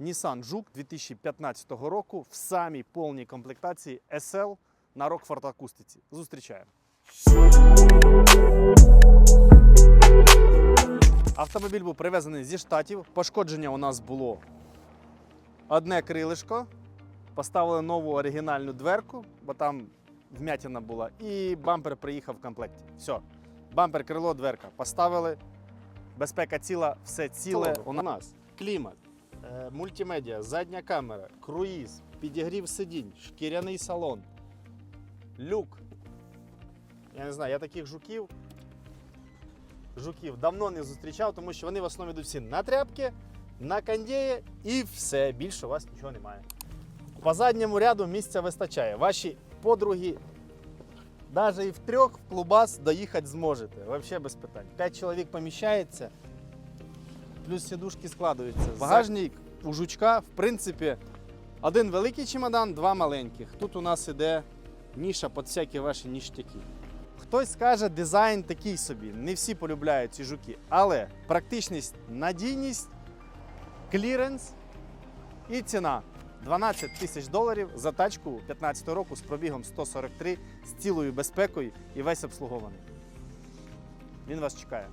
Nissan Juke 2015 року в самій повній комплектації SL на Rockford акустиці. Зустрічаємо. Автомобіль був привезений зі штатів. Пошкодження у нас було одне крилишко. Поставили нову оригінальну дверку, бо там вмятина була. І бампер приїхав в комплекті. Все. Бампер, крило, дверка. Поставили. Безпека ціла, все ціле. У нас клімат, мультимедіа, задня камера, круїз, підігрів сидінь, шкіряний салон, люк. Я не знаю, я таких жуків. Жуків давно не зустрічав, тому що вони в основному йдуть всі на тряпки, на кондеї і все. Більше у вас нічого немає. По задньому ряду місця вистачає. Ваші подруги навіть і в трьох в клубас доїхати зможете. Взагалі без питань. П'ять чоловік поміщається, плюс сідушки складуються. Багажник у жучка, в принципі, один великий чемодан, два маленьких. Тут у нас іде ніша під всякі ваші ніштяки. Хтось скаже, дизайн такий собі. Не всі полюбляють ці жуки, але практичність, надійність, кліренс і ціна. 12 тисяч доларів за тачку 15 року з пробігом 143 з цілою безпекою і весь обслугований. Він вас чекає.